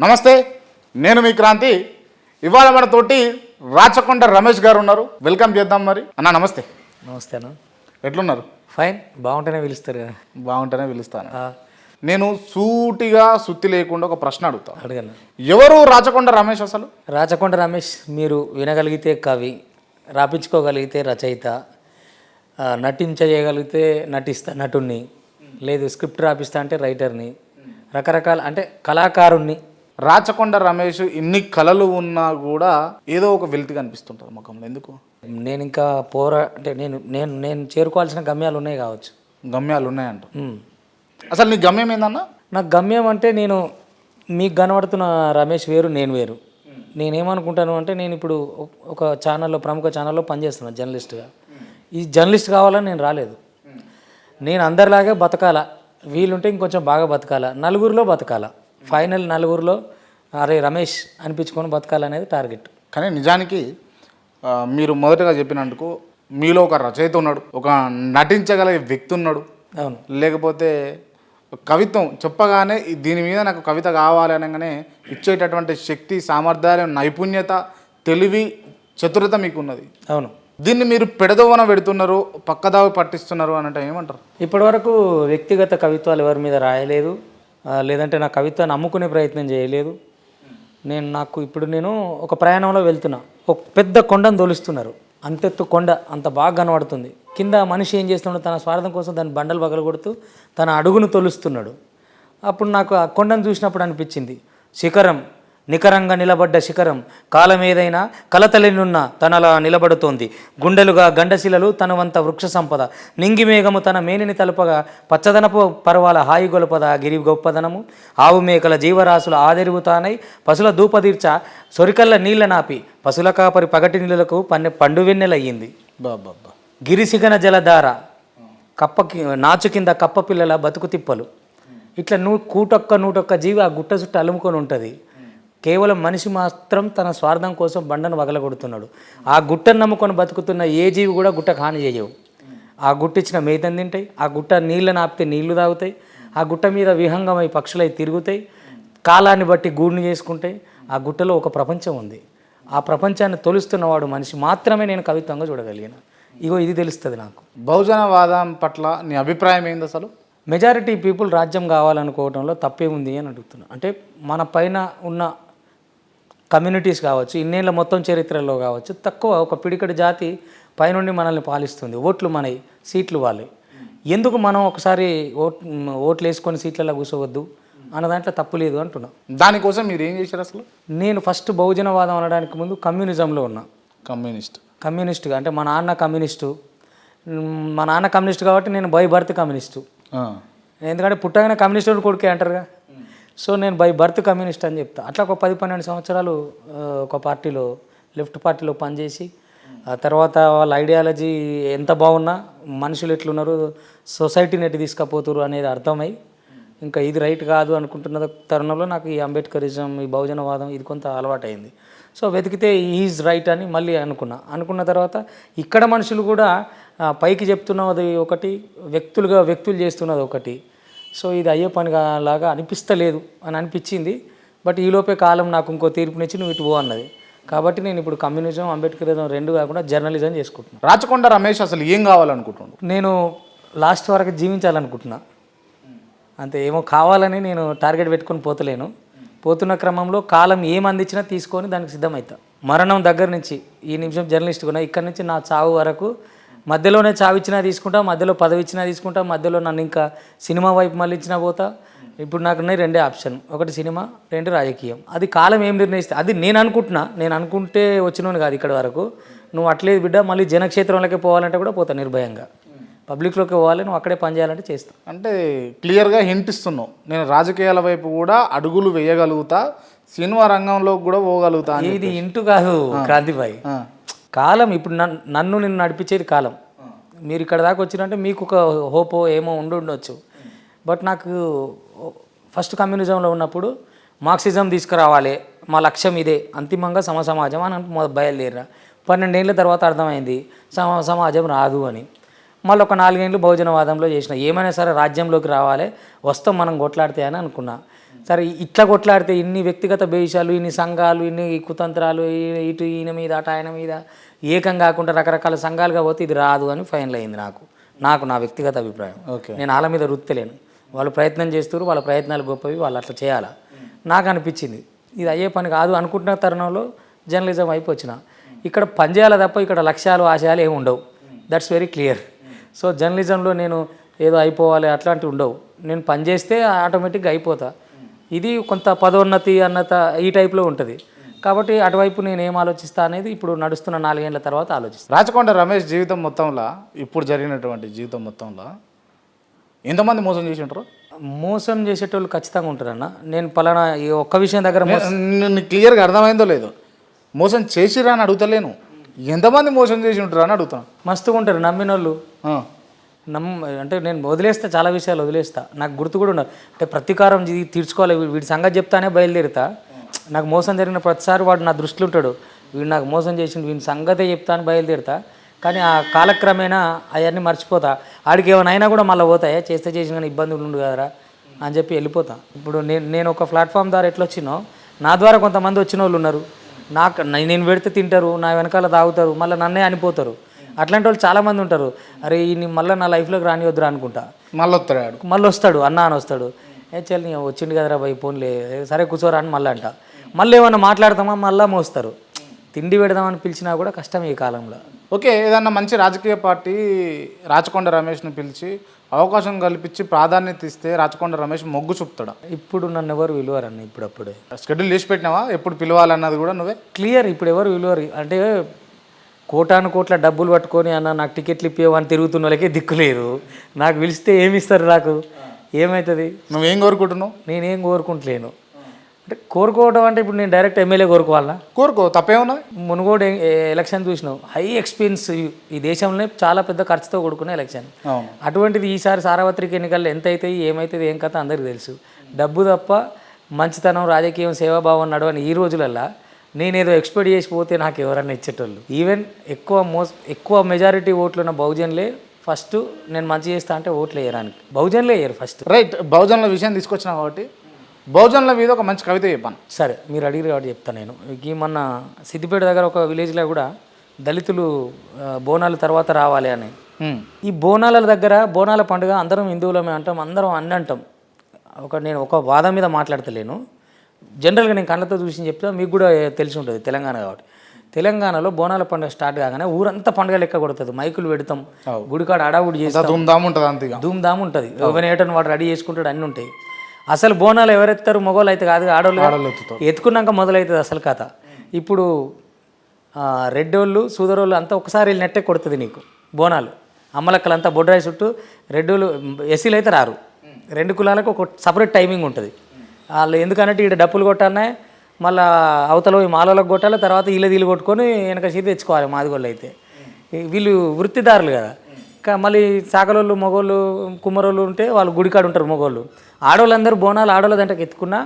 నమస్తే నేను మీ క్రాంతి. ఇవాళ మన తోటి రాచకొండ రమేష్ గారు ఉన్నారు. వెల్కమ్ చేద్దాం మరి. అన్న నమస్తే. నమస్తే అన్న. ఎట్లున్నారు? ఫైన్. బాగుంటేనే పిలుస్తారు కదా. బాగుంటేనే పిలుస్తాను. నేను సూటిగా సుత్తి లేకుండా ఒక ప్రశ్న అడుగుతా. అడగను? ఎవరు రాచకొండ రమేష్ అసలు? రాచకొండ రమేష్ మీరు వినగలిగితే కవి రాపించుకోగలిగితే రచయిత ఆ, నటించజేయగలిగితే నటిస్తా నటుణ్ణి లేదు స్క్రిప్ట్ రాపిస్తా అంటే రైటర్ని రకరకాల అంటే కళాకారుణ్ణి రాచకొండ రమేష్ ఇన్ని కళలు ఉన్నా కూడా ఏదో ఒక వెలితి కనిపిస్తుంటుంది ముఖంలో. ఎందుకు? నేను ఇంకా పోరా అంటే నేను నేను నేను చేరుకోవాల్సిన గమ్యాలు ఉన్నాయి కావచ్చు. గమ్యాలు ఉన్నాయంట. అసలు నీ గమ్యం ఏందన్నా? నాకు గమ్యం అంటే నేను మీకు కనబడుతున్న రమేష్ వేరు నేను వేరు. నేనేమనుకుంటాను అంటే నేను ఇప్పుడు ఒక- ఒక ఛానల్లో ప్రముఖ ఛానల్లో పనిచేస్తున్నాను జర్నలిస్ట్గా. ఈ జర్నలిస్ట్ కావాలని నేను రాలేదు. నేను అందరిలాగే బతకాల. వీలుంటే ఇంకొంచెం బాగా బతకాల. నలుగురిలో బతకాల. ఫైనల్ నలుగురిలో అరే రమేష్ అనిపించుకొని బతకాలనేది టార్గెట్. కానీ నిజానికి మీరు మొదటగా చెప్పినందుకు మీలో ఒక రచయిత ఉన్నాడు ఒక నటించగలిగే వ్యక్తి ఉన్నాడు. అవును. లేకపోతే కవిత్వం చెప్పగానే దీని మీద నాకు కవిత కావాలి అనగానే ఇచ్చేటటువంటి శక్తి సామర్థ్యాలు నైపుణ్యత తెలివి చతురత మీకు ఉన్నది అవును. దీన్ని మీరు పెడదోవన పెడుతున్నారు పక్కదావి పట్టిస్తున్నారు అని అంటే ఏమంటారు? ఇప్పటివరకు వ్యక్తిగత కవిత్వాలు ఎవరి మీద రాయలేదు. లేదంటే నా కవిత్వాన్ని అమ్ముకునే ప్రయత్నం చేయలేదు. నేను నాకు ఇప్పుడు నేను ఒక ప్రయాణంలో వెళ్తున్నా. ఒక పెద్ద కొండను తోలుస్తున్నారు. అంతెత్తు కొండ అంత బాగా కనబడుతుంది. కింద మనిషి ఏం చేస్తున్నాడు తన స్వార్థం కోసం దాని బండలు పగలగొడుతూ తన అడుగును తొలుస్తున్నాడు. అప్పుడు నాకు ఆ కొండను చూసినప్పుడు అనిపించింది. శిఖరం నికరంగా నిలబడ్డ శిఖరం కాలం ఏదైనా కలతలేనున్న తనలా నిలబడుతోంది. గుండెలుగా గండశిలలు తన వంత వృక్ష సంపద. నింగి మేఘము తన మేనిని తలపగా పచ్చదనపు పర్వాల హాయి గొలపద గిరి గొప్పదనము. ఆవు మేకల జీవరాశుల ఆదెరువు తానై పశుల దూపదీర్చ సొరికల్ల నీళ్ళ నాపి. పశుల కాపరి పగటి నీళ్ళకు పన్నె పండు వెన్నెలయ్యింది. బాబా గిరిసిగన జలధార కప్పకి నాచు కింద కప్ప పిల్లల బతుకు తిప్పలు. ఇట్లా నూ కూటొక్క నూటొక్క జీవి ఆ గుట్ట చుట్టూ అలుముకొని ఉంటుంది. కేవలం మనిషి మాత్రం తన స్వార్థం కోసం బండను వగలగొడుతున్నాడు. ఆ గుట్టను నమ్ముకొని బతుకుతున్న ఏ జీవి కూడా గుట్టకు హాని చేయవు. ఆ గుట్ట ఇచ్చిన మేతను తింటాయి ఆ గుట్ట నీళ్ళని ఆపితే నీళ్ళు తాగుతాయి ఆ గుట్ట మీద విహంగమై పక్షులై తిరుగుతాయి కాలాన్ని బట్టి గూడుని చేసుకుంటాయి. ఆ గుట్టలో ఒక ప్రపంచం ఉంది. ఆ ప్రపంచాన్ని తొలుస్తున్నవాడు మనిషి మాత్రమే నేను కవిత్వంగా చూడగలిగాను. ఇగో ఇది తెలుస్తుంది నాకు. బహుజనవాదం పట్ల నీ అభిప్రాయం ఏంది అసలు? మెజారిటీ పీపుల్ రాజ్యం కావాలనుకోవడంలో తప్పే ఉంది అని అడుగుతున్నా. అంటే మన పైన ఉన్న కమ్యూనిటీస్ కావచ్చు ఇన్నేళ్ళ మొత్తం చరిత్రలో కావచ్చు తక్కువ ఒక పిడికడి జాతి పైనుండి మనల్ని పాలిస్తుంది. ఓట్లు మనవి సీట్లు వాళ్ళే ఎందుకు మనం ఒకసారి ఓట్ ఓట్లు వేసుకొని సీట్లలో కూర్చోవద్దు అన్న దాంట్లో తప్పు లేదు అంటున్నా. దానికోసం మీరు ఏం చేశారు అసలు? నేను ఫస్ట్ బహుజనవాదం అనడానికి ముందు కమ్యూనిజంలో ఉన్నా. కమ్యూనిస్ట్. కమ్యూనిస్ట్గా అంటే మా నాన్న కమ్యూనిస్టు. మ్, నాన్న కమ్యూనిస్ట్ కాబట్టి నేను బై బర్త్ కమ్యూనిస్టు. ఎందుకంటే పుట్టగానే కమ్యూనిస్ట్ కొడుకే అంటారుగా. సో నేను బై బర్త్ కమ్యూనిస్ట్ అని చెప్తా. అట్లా ఒక పది పన్నెండు సంవత్సరాలు ఒక పార్టీలో లెఫ్ట్ పార్టీలో పనిచేసి ఆ తర్వాత వాళ్ళ ఐడియాలజీ ఎంత బాగున్నా మనుషులు ఎట్లున్నారు సొసైటీని ఎటు తీసుకుపోతున్నారు అనేది అర్థమై ఇంకా ఇది రైట్ కాదు అనుకుంటున్న తరుణంలో నాకు ఈ అంబేద్కరిజం ఈ బహుజనవాదం ఇది కొంత అలవాటైంది. సో వెతికితే ఈజ్ రైట్ అని మళ్ళీ అనుకున్నా. అనుకున్న తర్వాత ఇక్కడ మనుషులు కూడా పైకి చెప్తున్నది ఒకటి వ్యక్తులుగా వ్యక్తులు చేస్తున్నది ఒకటి. సో ఇది అయ్యే పని లాగా అనిపిస్తలేదు అని అనిపించింది. బట్ ఈలోపే కాలం నాకు ఇంకో తీర్పునిచ్చి నువ్వు ఇటు పో అన్నది. కాబట్టి నేను ఇప్పుడు కమ్యూనిజం అంబేద్కరిజం రెండు కాకుండా జర్నలిజం చేసుకుంటున్నాను రాచకొండ రమేష్ అసలు ఏం కావాలనుకుంటున్నాడు నేను లాస్ట్ వరకు జీవించాలనుకుంటున్నా. అంతే ఏమో కావాలని నేను టార్గెట్ పెట్టుకొని పోతలేను. పోతున్న క్రమంలో కాలం ఏం అందించినా తీసుకొని దానికి సిద్ధమవుతా మరణం దగ్గర నుంచి ఈ నిమిషం జర్నలిస్ట్ కూడా ఇక్కడ నుంచి నా చావు వరకు మధ్యలోనే చావు ఇచ్చినా తీసుకుంటా మధ్యలో పదవి ఇచ్చినా తీసుకుంటా మధ్యలో నన్ను ఇంకా సినిమా వైపు మళ్ళించినా పోతా. ఇప్పుడు నాకు ఉన్నాయి రెండే ఆప్షన్. ఒకటి సినిమా రెండు రాజకీయం. అది కాలం ఏం నిర్ణయిస్తే అది నేను అనుకుంటున్నా. నేను అనుకుంటే వచ్చినోని కాదు ఇక్కడ వరకు. నువ్వు అట్లేదు బిడ్డ మళ్ళీ జనక్షేత్రంలోకి పోవాలంటే కూడా పోతా నిర్భయంగా. పబ్లిక్లోకి పోవాలి నువ్వు అక్కడే పని చేయాలంటే చేస్తా. అంటే క్లియర్గా హింట్ ఇస్తున్నావు. నేను రాజకీయాల వైపు కూడా అడుగులు వేయగలుగుతా సినిమా రంగంలో కూడా పోగలుగుతా ఇది ఇంటూ కాదు క్రాంతిబాయి. ఆ. కాలం ఇప్పుడు నన్ను నన్ను నిన్ను నడిపించేది కాలం. మీరు ఇక్కడ దాకా వచ్చినంటే మీకు ఒక హోపో ఏమో ఉండి ఉండొచ్చు. బట్ నాకు ఫస్ట్ కమ్యూనిజంలో ఉన్నప్పుడు మార్క్సిజం తీసుకురావాలి మా లక్ష్యం ఇదే అంతిమంగా సమ సమాజం అని మొదటి బయలుదేరా పన్నెండేళ్ళ తర్వాత అర్థమైంది సమ సమాజం రాదు అని. మళ్ళీ ఒక నాలుగేళ్ళు బహుజనవాదంలో చేసిన. ఏమైనా సరే రాజ్యంలోకి రావాలి వస్తాం మనం కొట్లాడితే అని అనుకున్నా. సరే ఇట్లా కొట్లాడితే ఇన్ని వ్యక్తిగత భేషాలు ఇన్ని సంఘాలు ఇన్ని కుతంత్రాలు ఇటు ఈయన మీద అటు ఆయన మీద ఏకం కాకుండా రకరకాల సంఘాలుగా పోతే ఇది రాదు అని ఫైనల్ అయింది నాకు. నాకు నా వ్యక్తిగత అభిప్రాయం. ఓకే. నేను వాళ్ళ మీద వృత్తిలేను వాళ్ళు ప్రయత్నం చేస్తారు వాళ్ళ ప్రయత్నాలు గొప్పవి వాళ్ళు అట్లా చేయాలా? నాకు అనిపించింది. ఇది అయ్యే పని కాదు అనుకుంటున్న తరుణంలో జర్నలిజం వైపు వచ్చిన. ఇక్కడ పని చేయాలి తప్ప ఇక్కడ లక్ష్యాలు ఆశయాలు ఏమి ఉండవు. దట్స్ వెరీ క్లియర్ సో జర్నలిజంలో నేను ఏదో అయిపోవాలి అట్లాంటివి ఉండవు. నేను పని చేస్తే ఆటోమేటిక్గా అయిపోతా. ఇది కొంత పదోన్నతి అన్నత ఈ టైప్లో ఉంటుంది. కాబట్టి అటువైపు నేను ఏం ఆలోచిస్తా అనేది ఇప్పుడు నడుస్తున్న నాలుగేళ్ళ తర్వాత ఆలోచిస్తాను రాచకొండ రమేష్ జీవితం మొత్తంలో ఇప్పుడు జరిగినటువంటి జీవితం మొత్తంలో ఎంతమంది మోసం చేసి ఉంటారు మోసం చేసేటోళ్ళు ఖచ్చితంగా ఉంటారన్న. నేను పలానా ఈ ఒక్క విషయం దగ్గర క్లియర్గా అర్థమైందో లేదో. మోసం చేసిరా అని అడుగుతలేను. ఎంతమంది మోసం చేసి ఉంటారు అని అడుగుతాను మస్తుగా ఉంటారు నమ్మిన వాళ్ళు ఆ. నమ్ అంటే నేను వదిలేస్తా చాలా విషయాలు వదిలేస్తా. నాకు గుర్తు కూడా ఉండదు. అంటే ప్రతీకారం తీర్చుకోవాలి వీడి సంగతి చెప్తానే బయలుదేరుతా. నాకు మోసం జరిగిన ప్రతిసారి వాడు నా దృష్టిలో ఉంటాడు. వీడు నాకు మోసం చేసిండు వీడి సంగతే చెప్తా అని బయలుదేరుతా. కానీ ఆ కాలక్రమేణా అవన్నీ మర్చిపోతా. ఆడికి ఏమైనా అయినా కూడా మళ్ళీ పోతాయా? చేస్తే చేసిన కానీ ఇబ్బందులు ఉండు కదరా? అని చెప్పి వెళ్ళిపోతా. ఇప్పుడు నేను నేను ఒక ప్లాట్ఫామ్ ద్వారా ఎట్లా వచ్చినో నా ద్వారా కొంతమంది వచ్చిన వాళ్ళు ఉన్నారు. నాకు నేను పెడితే తింటారు నా వెనకాల తాగుతారు మళ్ళీ నన్నే అనిపోతారు. అట్లాంటి వాళ్ళు చాలామంది ఉంటారు. అరే ఈ మళ్ళీ నా లైఫ్లోకి రానివద్దురా అనుకుంటా. మళ్ళీ వస్తాడు మళ్ళీ వస్తాడు అన్న అని వస్తాడు. ఏ చెల్లి వచ్చిండు కదరా బై ఫోన్లే సరే కూర్చోరా అని మళ్ళీ అంట. మళ్ళీ ఏమన్నా మాట్లాడతామా? మళ్ళీ మోస్తారు. తిండి పెడదామని పిలిచినా కూడా కష్టం ఈ కాలంలో. ఓకే ఏదన్నా మంచి రాజకీయ పార్టీ రాచకొండ రమేష్ను పిలిచి అవకాశం కల్పించి ప్రాధాన్యత ఇస్తే రాచకొండ రమేష్ మొగ్గు చూపుతాడు? ఇప్పుడు నన్ను ఎవరు విలువరన్న ఇప్పుడప్పుడే. షెడ్యూల్ చేసి పెట్టినావా? ఎప్పుడు పిలవాలన్నది కూడా నువ్వే? క్లియర్ ఇప్పుడు ఎవరు విలువరు అంటే కోటాను కోట్ల డబ్బులు పట్టుకొని అన్న నాకు టికెట్లు ఇప్పేవని తిరుగుతున్న వాళ్ళకే దిక్కు లేరు నాకు పిలిస్తే ఏమి ఇస్తారు నాకు? ఏమవుతుంది నువ్వేం కోరుకుంటున్నావు? నేనేం కోరుకుంటలేను. అంటే కోరుకోవడం అంటే ఇప్పుడు నేను డైరెక్ట్ ఎమ్మెల్యే కోరుకోవాలా? కోరుకో తప్పేమున్నది మునుగోడు ఎలక్షన్ చూసినావు. హై ఎక్స్పెన్స్ ఈ- దేశంలోనే చాలా పెద్ద ఖర్చుతో కూడుకున్న ఎలక్షన్. అటువంటిది ఈసారి సార్వత్రిక ఎన్నికల్లో ఎంత అవుతాయి ఏమవుతుంది ఏం కథ అందరికీ తెలుసు. డబ్బు తప్ప మంచితనం రాజకీయం సేవాభావం నడవని ఈ రోజులల్లో నేనేదో ఎక్స్పెక్ట్ చేసి పోతే నాకు ఎవరన్నా ఇచ్చేటోళ్ళు. ఈవెన్ ఎక్కువ మోస్ ఎక్కువ మెజారిటీ ఓట్లు ఉన్న బహుజన్లే ఫస్ట్ నేను మంచి చేస్తా అంటే ఓట్లు వేయడానికి బహుజన్లే వేయరు ఫస్ట్ రైట్ బహుజనుల విషయం తీసుకొచ్చినా కాబట్టి బహుజనుల మీద ఒక మంచి కవిత చెప్పాను. సరే మీరు అడిగిన కాబట్టి చెప్తాను నేను. ఈ మొన్న సిద్దిపేట దగ్గర ఒక విలేజ్లో కూడా దళితులు బోనాల తర్వాత రావాలి అని. ఈ బోనాల దగ్గర బోనాల పండుగ అందరం హిందువులమే అంటాం అందరం అన్ని అంటాం ఒక నేను ఒక వాదం మీద మాట్లాడతలేను. జనరల్గా నేను కళ్ళతో చూసి చెప్తా మీకు కూడా తెలిసి ఉంటుంది తెలంగాణ కాబట్టి. తెలంగాణలో బోనాల పండుగ స్టార్ట్ కాగానే ఊరంతా పండుగ లెక్క కొడుతుంది. మైకులు పెడతాం గుడికాడ అడావుడి చేస్తాం. ధూమ్ధామ్ ఉంటుంది అంతగా ధూమ్ ధామ్ ఉంటుంది. ఏటని వాడు రెడీ చేసుకుంటాడు అన్నీ ఉంటాయి. అసలు బోనాలు ఎవరెత్తారు? మగవాళ్ళు అయితే కాదు. ఆడవాళ్ళు. ఎత్తుకున్నాక మొదలవుతుంది అసలు కథ. ఇప్పుడు రెడ్డోళ్ళు సూదరోళ్ళు అంతా ఒకసారి వెళ్ళి నెట్టే కొడుతుంది నీకు బోనాలు. అమ్మలక్కలంతా బొడ్రాయి చుట్టూ రెడ్డోళ్ళు ఎస్సీలు అయితే రారు రెండు కులాలకు ఒక సపరేట్ టైమింగ్ ఉంటుంది. వాళ్ళు ఎందుకంటే ఇక్కడ డప్పులు కొట్టాలనే మళ్ళా అవతల పోయి మాలలకు కొట్టాలి తర్వాత వీళ్ళ వీళ్ళు కొట్టుకొని వెనక సీత తెచ్చుకోవాలి మాదిగోళ్ళు అయితే. వీళ్ళు వృత్తిదారులు కదా. మళ్ళీ సాకలోళ్ళు మగోళ్ళు కుమ్మరోళ్ళు ఉంటే వాళ్ళు గుడికాడు ఉంటారు మగోళ్ళు. ఆడవాళ్ళందరూ బోనాలు ఆడవాళ్ళ దాంట్లోకి ఎత్తుకున్నా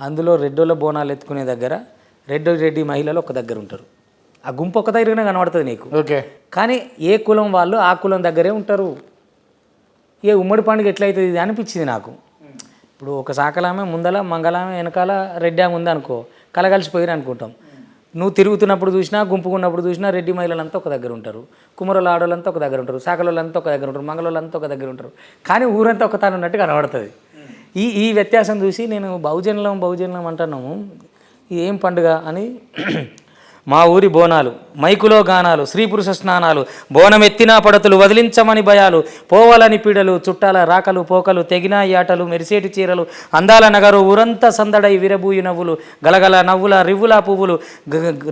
అందులో రెడ్డోళ్ళ బోనాలు ఎత్తుకునే దగ్గర రెడ్డి రెడ్డి మహిళలు ఒక దగ్గర ఉంటారు. ఆ గుంపు ఒక దగ్గరనే కనబడుతుంది నీకు. ఓకే. కానీ ఏ కులం వాళ్ళు ఆ కులం దగ్గరే ఉంటారు. ఏ ఉమ్మడి పండుగ ఎట్లయితుంది ఇది అనిపించింది నాకు. ఇప్పుడు ఒక సాకలామే ముందల మంగళామె వెనకాల రెడ్డి ఆమె ఉందనుకో కలగలిసిపోయిరు అనుకుంటాం. నువ్వు తిరుగుతున్నప్పుడు చూసినా గుంపుకున్నప్పుడు చూసినా రెడ్డి మహిళలంతా ఒక దగ్గర ఉంటారు. కుమరుల ఆడవాళ్ళంతా ఒక దగ్గర ఉంటారు. సాకలోళ్ళంతా ఒక దగ్గర ఉంటారు. మంగళోళ్ళంతా ఒక దగ్గర ఉంటారు. కానీ ఊరంతా ఒక తాను ఉన్నట్టు కనబడుతుంది. ఈ ఈ వ్యత్యాసం చూసి నేను బహుజనులం బహుజనులం అంటున్నాము. ఏం పండుగ అని మా ఊరి బోనాలు మైకులో గానాలు స్త్రీ పురుష స్నానాలు బోనం ఎత్తినా వదిలించమని భయాలు పోవాలని పీడలు చుట్టాల రాకలు పోకలు తెగిన యాటలు మెరిసేటి చీరలు అందాల నగరు ఊరంతా సందడై విరబూయి నవ్వులు గలగల నవ్వుల రివ్వుల పువ్వులు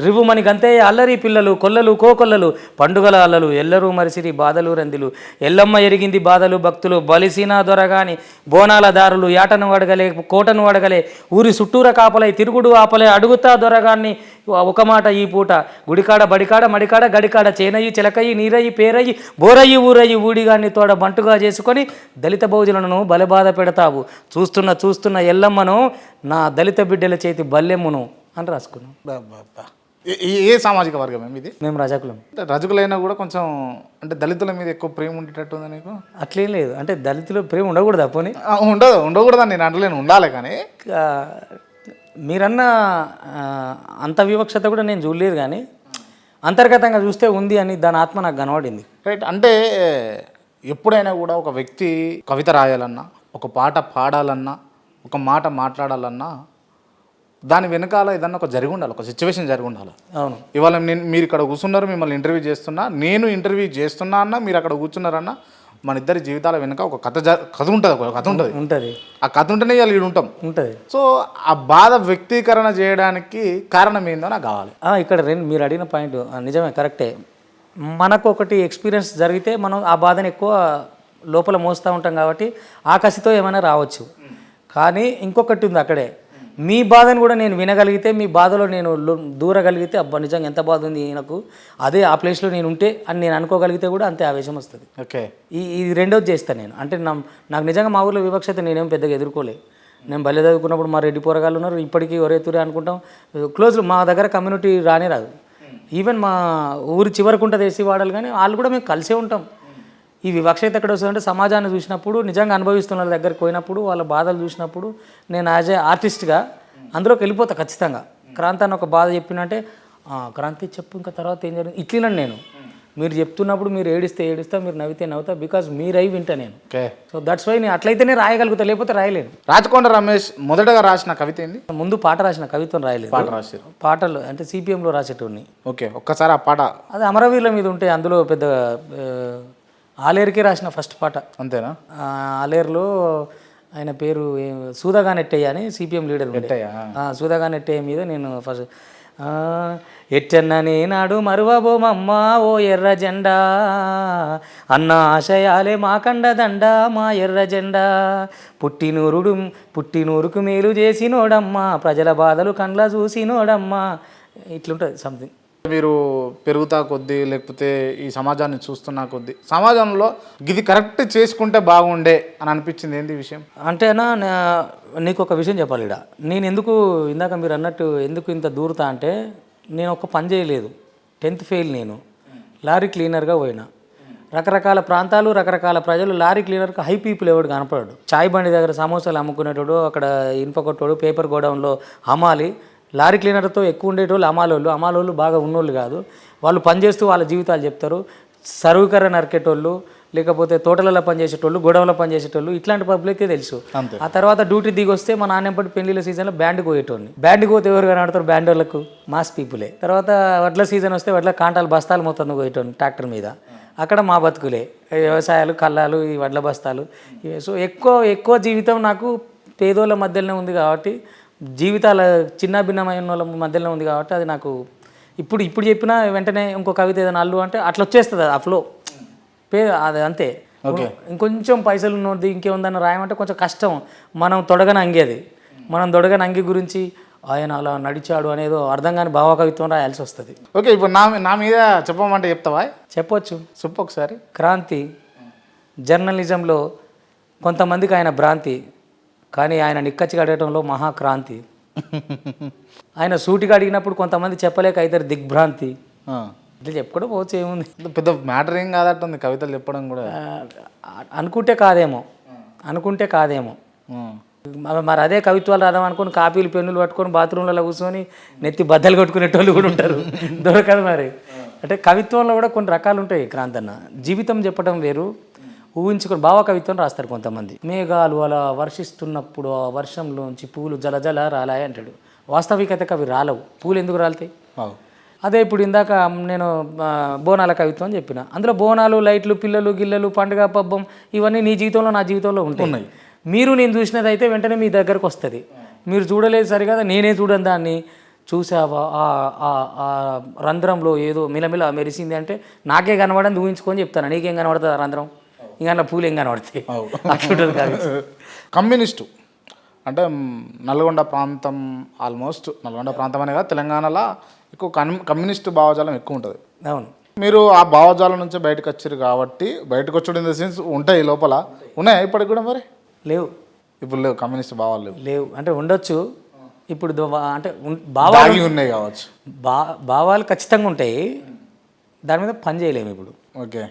రివ్వుమని గంతే అల్లరి పిల్లలు కొల్లలు కోకొల్లలు పండుగల అల్లలు ఎల్లరూ మరిసిరి బాధలు రందిలు. ఎల్లమ్మ ఎరిగింది బాధలు భక్తులు బలిసినా దొరగాని బోనాల దారులు యాటను అడగలే కోటను అడగలే ఊరి చుట్టూర కాపలై తిరుగుడు ఆపలే అడుగుతా దొరగాన్ని ఒక మాట ఈ పూట. గుడికాడ బడికాడ మడికాడ గడికాడ చేనయ్యి చిలకయ్యి నీరయ్యి పేరయ్యి బోరయ్యి ఊరయ్యి ఊడిగాన్ని తోడ బంటుగా చేసుకొని దళిత బహుజనులను బలబాధ పెడతావు. చూస్తున్న చూస్తున్న ఎల్లమ్మను నా దళిత బిడ్డల చేతి బల్లెమ్మును అని అబ్బబ్బా. ఏ- సామాజిక వర్గం ఏమి ఇది? మేము రజకులం. రజకులైనా కూడా కొంచెం అంటే దళితుల మీద ఎక్కువ ప్రేమ ఉండేటట్టు ఉందా నీకు? అట్లేం లేదు. అంటే దళితులు ప్రేమ ఉండకూడదు పోనీ? ఉండదు ఉండకూడదని నేను అంటలేను ఉండాలి కానీ. మీరన్న అంత వివక్షత కూడా నేను చూడలేదు కానీ అంతర్గతంగా చూస్తే ఉంది అని దాని ఆత్మ నాకు కనబడింది. రైట్ అంటే ఎప్పుడైనా కూడా ఒక వ్యక్తి కవిత రాయాలన్నా ఒక పాట పాడాలన్నా ఒక మాట మాట్లాడాలన్నా దాని వెనకాల ఏదన్నా ఒక జరిగి ఉండాలి ఒక సిచ్యువేషన్ జరిగి ఉండాలి. అవును. ఇవాళ నేను మీరు ఇక్కడ కూర్చున్నారు మిమ్మల్ని ఇంటర్వ్యూ చేస్తున్నా నేను ఇంటర్వ్యూ చేస్తున్నా అన్న మీరు అక్కడ కూర్చున్నారన్న మన ఇద్దరి జీవితాల వెనుక ఒక కథ కథ ఉంటుంది ఒక కథ ఉంటుంది. ఉంటుంది. ఆ కథ ఉంటేనే ఇవాళ ఈడు ఉంటాం. ఉంటుంది. సో ఆ బాధ వ్యక్తీకరణ చేయడానికి కారణం ఏందో నాకు కావాలి. ఇక్కడ రెండు మీరు అడిగిన పాయింట్ నిజమే కరెక్టే. మనకు ఒకటి ఎక్స్పీరియన్స్ జరిగితే మనం ఆ బాధను ఎక్కువ లోపల మోస్తూ ఉంటాం కాబట్టి ఆ కసితో ఏమైనా రావచ్చు. కానీ ఇంకొకటి ఉంది అక్కడే. మీ బాధను కూడా నేను వినగలిగితే మీ బాధలో నేను దూరగలిగితే అబ్బా నిజంగా ఎంత బాధ ఉంది నాకు అదే ఆ ప్లేస్లో నేను ఉంటే అని నేను అనుకోగలిగితే కూడా అంతే ఆవేశం వస్తుంది. ఓకే. ఈ ఇది రెండోది చేస్తాను నేను. అంటే నా నాకు నిజంగా మా ఊర్లో వివక్షత నేనేం పెద్దగా ఎదుర్కోలే. నేను బల్లె చదువుకున్నప్పుడు మా రెడ్డి పోరగాళ్ళు ఉన్నారు. ఇప్పటికీ ఒరే తురే అనుకుంటాం. క్లోజ్ మా దగ్గర కమ్యూనిటీ రానే రాదు. ఈవెన్ మా ఊరి చివరకు ఉంటుంది ఏసీ వాడాలి కానీ వాళ్ళు కూడా మేము కలిసే ఉంటాం. ఈ వివక్షత ఎక్కడ వస్తుందంటే సమాజాన్ని చూసినప్పుడు నిజంగా అనుభవిస్తున్న వాళ్ళ దగ్గరికి పోయినప్పుడు వాళ్ళ బాధలు చూసినప్పుడు నేను యాజ్ ఏ ఆర్టిస్ట్గా అందులోకి వెళ్ళిపోతా ఖచ్చితంగా. క్రాంతి అని ఒక బాధ చెప్పినంటే "ఆ, క్రాంతి చెప్పు ఇంకా తర్వాత ఏం జరిగింది? ఇట్లినాను నేను. మీరు చెప్తున్నప్పుడు మీరు ఏడిస్తే ఏడిస్తా మీరు నవ్వితే నవ్వుతా బికాజ్ మీరై వింటా నేను. సో దట్స్ వై నేను అట్లయితేనే రాయగలుగుతా లేకపోతే రాయలేను. రాచకొండ రమేష్ మొదటగా రాసిన కవిత ఏంది? ముందు పాట రాసిన కవిత్వం రాయలేదు. పాట రాశారు. పాటలు అంటే సిపిఎంలో రాసేటోడిని. ఓకే ఒక్కసారి ఆ పాట అది అమరవీరుల మీద ఉంటే అందులో పెద్ద ఆలేరుకే రాసిన ఫస్ట్ పాట. అంతేనా? ఆలేరులో ఆయన పేరు సూదాగా నెట్టయ్య అని సిపిఎం లీడర్ సూదాగా నెట్టయ్య మీద నేను ఫస్ట్ ఎట్టన్న నేనాడు మరువబోమమ్మ ఓ ఎర్ర జెండా. అన్న ఆశయాలే మా కండదండ మా ఎర్ర జెండా. పుట్టినూరుడు పుట్టినూరుకు మేలు చేసినోడమ్మా ప్రజల బాధలు కండ్ల చూసినోడమ్మా. ఇట్లుంటుంది సంథింగ్ మీరు పెరుగుతా కొద్దీ లేకపోతే ఈ సమాజాన్ని చూస్తున్నా కొద్దీ సమాజంలో ఇది కరెక్ట్ చేసుకుంటే బాగుండే అని అనిపించింది ఏంది విషయం? అంటేనా నా- నీకు ఒక విషయం చెప్పాలి ఇడ నేను ఎందుకు ఇందాక మీరు అన్నట్టు ఎందుకు ఇంత దూరుతా అంటే నేను ఒక పని చేయలేదు. టెన్త్ ఫెయిల్ నేను. లారీ క్లీనర్గా పోయినా. రకరకాల ప్రాంతాలు రకరకాల ప్రజలు లారీ క్లీనర్కి హై పీపుల్ ఎవడు కనపడాడు. చాయ్ బండి దగ్గర సమోసాలు అమ్ముకునేటోడు అక్కడ ఇనుప కొట్టోడు పేపర్ గోడౌన్లో హమాలి లారీ క్లీనర్తో ఎక్కువ ఉండేటోళ్ళు అమాలోళ్ళు అమాలోళ్ళు బాగా ఉన్నోళ్ళు కాదు. వాళ్ళు పనిచేస్తూ వాళ్ళ జీవితాలు చెప్తారు. సర్వీకరణ నరికేటోళ్ళు లేకపోతే తోటలలో పనిచేసేటోళ్ళు గొడవలో పనిచేసేటోళ్ళు ఇట్లాంటి పబ్లికే తెలుసు. ఆ తర్వాత డ్యూటీ దిగి వస్తే మా నాన్నప్పటి పెళ్ళిళ్ళ సీజన్లో బ్యాండ్కి పోయేటోడిని. బ్యాండ్కి పోతే ఎవరు కనబడతారు? బ్యాండ్ వాళ్ళకు మాస్ పీపులే. తర్వాత వడ్ల సీజన్ వస్తే వడ్ల కాంటాలు బస్తాలు మొత్తం పోయేటోడిని ట్రాక్టర్ మీద. అక్కడ మా బతుకులే. వ్యవసాయాలు కళ్ళాలు ఈ వడ్ల బస్తాలు. సో ఎక్కువ ఎక్కువ జీవితం నాకు పేదోళ్ళ మధ్యలోనే ఉంది కాబట్టి జీవితాల చిన్న భిన్నమైన వాళ్ళ మధ్యలోనే ఉంది కాబట్టి అది నాకు ఇప్పుడు ఇప్పుడు చెప్పినా వెంటనే ఇంకో కవిత ఏదైనా అల్లు అంటే అట్లా వచ్చేస్తుంది ఆ ఫ్లో పే అది అంతే. ఓకే. ఇంకొంచెం పైసలు ఉన్నది ఇంకేముందని రాయమంటే కొంచెం కష్టం. మనం తొడగని అంగేది మనం తొడగని అంగి గురించి ఆయన అలా నడిచాడు అనేదో అర్థం కాని భావకవిత్వం రాయాల్సి వస్తుంది. ఓకే ఇప్పుడు నా నా మీద చెప్పమంటే చెప్తావా? చెప్పొచ్చు. చెప్పు ఒకసారి. క్రాంతి. జర్నలిజంలో కొంతమందికి ఆయన భ్రాంతి. కానీ ఆయన నిక్కచ్చిగా అడగటంలో మహాక్రాంతి. ఆయన సూటిగా అడిగినప్పుడు కొంతమంది చెప్పలేక అవుతారు దిగ్భ్రాంతి. ఇట్లా చెప్పుకోవడం పోవచ్చు ఏముంది? పెద్ద మ్యాటర్ ఏం కాదట్టుంది కవితలు చెప్పడం కూడా. అనుకుంటే కాదేమో. అనుకుంటే కాదేమో. మరి అదే కవిత్వాలు రాదాం అనుకుని కాపీలు పెన్నులు పట్టుకొని బాత్రూంలలో కూర్చొని నెత్తి బద్దలు కొట్టుకునేటోళ్ళు కూడా ఉంటారు. దొరకదు మరి. అంటే కవిత్వంలో కూడా కొన్ని రకాలు ఉంటాయి క్రాంతన్న. జీవితం చెప్పడం వేరు ఊహించుకొని భావ కవిత్వం రాస్తారు కొంతమంది. మేఘాలు అలా వర్షిస్తున్నప్పుడు ఆ వర్షంలోంచి పూలు జలజల రాలాయి అంటాడు. వాస్తవికతకు అవి రాలవు. పూలు ఎందుకు రాలుతాయి. అదే ఇప్పుడు ఇందాక నేను బోనాల కవిత్వం అని చెప్పిన. అందులో బోనాలు లైట్లు పిల్లలు గిల్లలు పండుగ పబ్బం ఇవన్నీ నీ జీవితంలో నా జీవితంలో ఉంటాయి. మీరు నేను చూసినది అయితే వెంటనే మీ దగ్గరకు వస్తుంది. మీరు చూడలేదు సరిగా నేనే చూడను దాన్ని. చూసావా ఆ ఆ- ఆ రంధ్రంలో ఏదో మిలమిల మెరిసింది అంటే నాకే కనబడని ఊహించుకొని చెప్తాను. నీకేం కనబడుతుంది ఆ రంధ్రం? ఇంకా పూలు ఏం కనబడతాయి అట్లుంటుంది కవిత్వం కమ్యూనిస్టు. అంటే నల్గొండ ప్రాంతం ఆల్మోస్ట్ నల్గొండ ప్రాంతం అనే కాదు తెలంగాణలో ఎక్కువ కమ్ కమ్యూనిస్టు భావజాలం ఎక్కువ ఉంటుంది. అవును. మీరు ఆ భావజాలం నుంచి బయటకు వచ్చారు కాబట్టి బయటకు వచ్చాడు ఇన్ ద సెన్స్ ఉంటాయి లోపల. ఉన్నాయా ఇప్పటికి కూడా మరి? లేవు. ఇప్పుడు లేవు కమ్యూనిస్ట్ భావాలు లేవు. లేవు. అంటే ఉండొచ్చు. ఇప్పుడు అంటే భావాలు ఉన్నాయి కావచ్చు. బా భావాలు ఖచ్చితంగా ఉంటాయి. దాని మీద పని చేయలేము ఇప్పుడు. ఓకే.